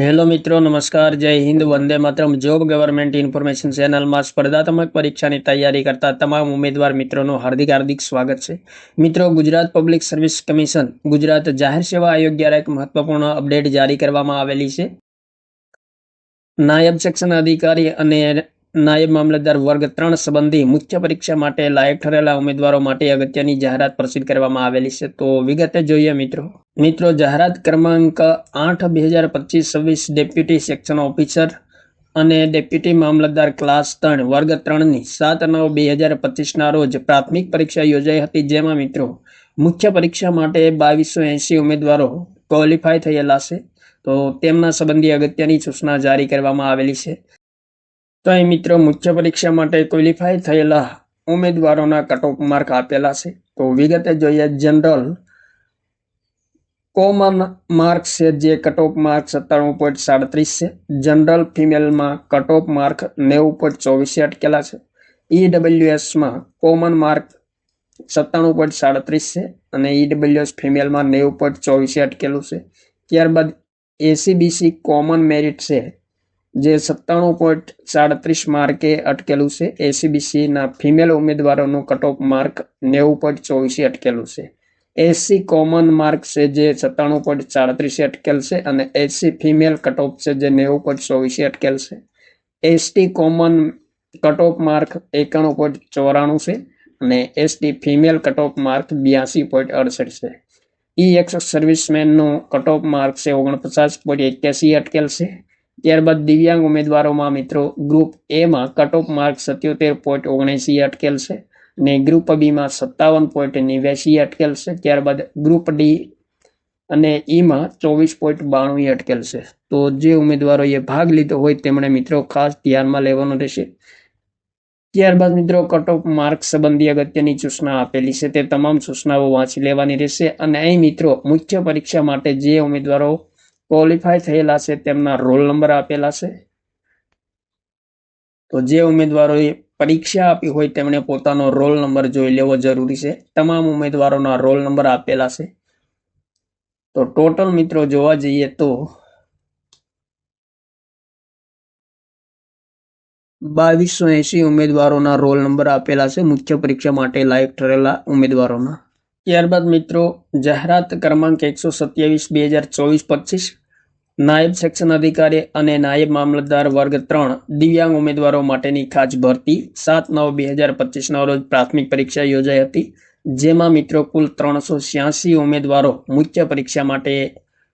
Hello મિત્રો, નમસ્કાર, જય હિન્દ, વંદે માતરમ. જોબ ગવર્મેન્ટ ઇન્ફોર્મેશન ચેનલમાં સ્પર્ધાત્મક પરીક્ષાની તૈયારી કરતા તમામ ઉમેદવાર મિત્રોનું હાર્દિક હાર્દિક સ્વાગત છે. મિત્રો, Gujarat public service commission Gujarat જાહેર સેવા આયોગ દ્વારા એક મહત્વપૂર્ણ અપડેટ જારી કરવામાં આવેલી છે. નાયબ સેક્શન અધિકારી અને નાયબ મામલતદાર વર્ગ ત્રણ સંબંધી મુખ્ય પરીક્ષા માટે લાયક ઠરેલા ઉમેદવારો માટે અગત્યની જાહેરાત પ્રસિદ્ધ કરવામાં આવેલી છે. તો વિગતે જોઈએ મિત્રો. મિત્રો, જાહેરાત ક્રમાંક આઠ, બે હજાર પચીસ, છવ્વીસ ડેપ્યુટી સેક્શન ઓફિસર અને ડેપ્યુટી મામલતદાર ક્લાસ ત્રણ, વર્ગ ત્રણની સાત નવ, બે હજાર પચીસના રોજ પ્રાથમિક પરીક્ષા યોજાઈ હતી, જેમાં મિત્રો, મુખ્ય પરીક્ષા માટે બાવીસો એંસી ઉમેદવારો ક્વોલિફાય થયેલા છે. તો તેમના સંબંધી અગત્યની સૂચના જારી કરવામાં આવેલી છે. તો અહીં મિત્રો, મુખ્ય પરીક્ષા માટે ક્વોલિફાય થયેલા ઉમેદવારોના કટ ઓફ માર્ક આપેલા છે. તો વિગતે જોઈએ જનરલ કોમન માર્ક છે જે કટ ઓફ માર્ક સત્તાણું પોઈન્ટ સાડત્રીસ છે. જનરલ ફિમેલમાં કટ ઓફ માર્ક નેવું પોઈન્ટ ચોવીસે અટકેલા છે? ઈડબ્લ્યુએસમાં કોમન માર્ક સત્તાણું પોઈન્ટ સાડત્રીસ છે અને ઈડબ્લ્યુએસ ફિમેલમાં નેવું પોઈન્ટ ચોવીસે અટકેલું છે? ત્યારબાદ એસીબીસી કોમન મેરિટ છે જે સત્તાણું પોઈન્ટ સાડત્રીસ માર્કે અટકેલું છે? એસીબીસીના ફિમેલ ઉમેદવારોનું કટ ઓફ માર્ક નેવું પોઈન્ટ ચોવીસે અટકેલું છે? એસસી કોમન માર્ક છે જે સત્તાણું પોઈન્ટ સાડત્રીસે અટકેલ છે અને એસસી ફિમેલ કટ ઓફ છે જે નેવું પોઈન્ટ ચોવીસે અટકેલ છે. ST common cut off mark એકાણું પોઈન્ટ ચોરાણું છે અને ST female cut off mark બ્યાસી પોઈન્ટ અડસઠ છે. ઈ એક્સ સર્વિસમેનનું કટ ઓફ માર્ક છે ઓગણપચાસ પોઈન્ટ એક્યાસી અટકેલ છે. ત્યારબાદ દિવ્યાંગ ઉમેદવારોમાં મિત્રો ગ્રુપ એમાં કટ ઓફ માર્ક સત્યોતેર પોઈન્ટ ઓગણએંસી અટકેલ છે. અને ગ્રુપ બીમાં સત્તાવન પોઈન્ટ નેવ્યાસી અટકેલ છે ત્યારબાદ ગ્રુપ ડી અને ઈમાં ચોવીસ પોઈન્ટ બાણું અટકેલ છે તો જે ઉમેદવારોએ ભાગ લીધો હોય તેમણે મિત્રો ખાસ ધ્યાનમાં લેવાનું રહેશે. ત્યારબાદ મિત્રો કટ ઓફ માર્ક સંબંધી અગત્યની સૂચના આપેલી છે. તે તમામ સૂચનાઓ વાંચી લેવાની રહેશે અને અહીં મિત્રો મુખ્ય પરીક્ષા માટે જે ઉમેદવારો ક્વોલિફાય થયેલા છે તેમના રોલ નંબર આપેલા છે. તો જે ઉમેદવારોએ પરીક્ષા આપી હોય તેમણે પોતાનો રોલ નંબર જોઈ લેવો જરૂરી છે. તમામ ઉમેદવારોના રોલ નંબર આપેલા છે. તો ટોટલ મિત્રો જોવા જઈએ તો બાવીસો એસી ઉમેદવારોના રોલ નંબર આપેલા છે મુખ્ય પરીક્ષા માટે લાયક ઠરેલા ઉમેદવારોના. ત્યારબાદ મિત્રો જાહેરાત ક્રમાંક એકસો સત્યાવીસ બે હજાર ચોવીસ પચીસ નાયબ સેક્શન અધિકારી અને નાયબ મામલતદાર વર્ગ ત્રણ દિવ્યાંગ ઉમેદવારો માટેની ખાસ ભરતી સાત નવ બે હજાર પચીસના રોજ પ્રાથમિક પરીક્ષા યોજાઈ હતી, જેમાં મિત્રો કુલ ત્રણસો છ્યાસી ઉમેદવારો મુખ્ય પરીક્ષા માટે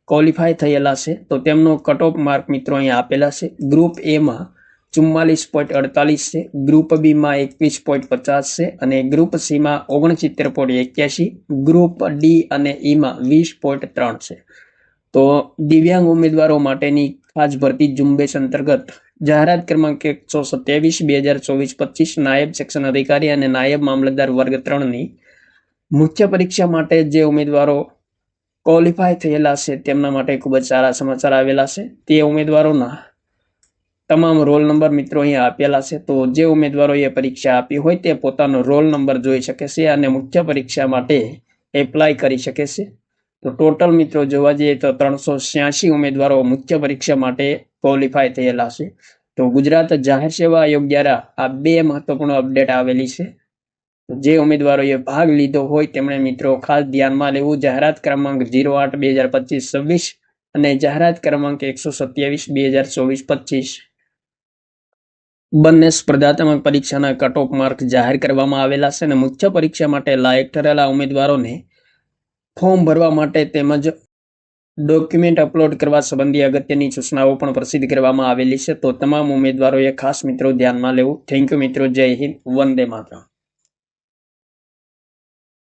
ક્વોલિફાય થયેલા છે. તો તેમનો કટ ઓફ માર્ક મિત્રો અહીં આપેલા છે. ગ્રુપ એમાં ચુમ્માલીસ પોઈન્ટ અડતાલીસ છે, ગ્રુપ બીમાં એકવીસ પોઈન્ટ પચાસ છે અને ગ્રુપ સીમાં ઓગણસિત્તેર પોઈન્ટ એક્યાસી, ગ્રુપ ડી અને ઈમાં વીસ પોઈન્ટ ત્રણ છે. તો દિવ્યાંગ ઉમેદવારો માટેની ખાસ ભરતી ઝુંબેશ અંતર્ગત જાહેરાત ક્રમાંક એકસો સત્યાવીસ, બે હજાર ચોવીસ, પચીસ નાયબ સેક્શન અધિકારી અને નાયબ મામલતદાર વર્ગ ત્રણની મુખ્ય પરીક્ષા માટે જે ઉમેદવારો ક્વોલિફાય થયેલા છે તેમના માટે ખૂબ જ સારા સમાચાર આવેલા છે. તે ઉમેદવારોના તમામ રોલ નંબર મિત્રો અહીંયા આપેલા છે. તો જે ઉમેદવારોએ પરીક્ષા આપી હોય તે પોતાનો રોલ નંબર જોઈ શકે છે અને મુખ્ય પરીક્ષા માટે એપ્લાય કરી શકે છે. તો ટોટલ મિત્રો જોવા જઈએ તો ત્રણસો છ્યાસી ઉમેદવારો મુખ્ય પરીક્ષા માટે ક્વોલિફાય થયેલા છે. તો ગુજરાત જાહેર સેવા આયોગ દ્વારા આ બે મહત્વપૂર્ણ અપડેટ આવેલી છે. જે ઉમેદવારોએ ભાગ લીધો હોય તેમણે મિત્રો ખાસ ધ્યાનમાં લેવું જાહેરાત ક્રમાંક ઝીરો આઠ બે હજાર પચીસ છવ્વીસ અને જાહેરાત ક્રમાંક એકસો સત્યાવીસ બે હજાર ચોવીસ પચીસ. બંને સ્પર્ધાત્મક પરીક્ષાના કટ ઓફ માર્ક જાહેર કરવામાં આવેલા છે અને મુખ્ય પરીક્ષા માટે લાયક ઠરેલા ઉમેદવારોને ફોર્મ ભરવા માટે તેમજ ડોક્યુમેન્ટ અપલોડ કરવા સંબંધી અગત્યની સૂચનાઓ પણ પ્રસિદ્ધ કરવામાં આવેલી છે. તો તમામ ઉમેદવારોએ ખાસ મિત્રો ધ્યાનમાં લેવું. થેન્ક યુ મિત્રો. જય હિન્દ. વંદે માતરમ.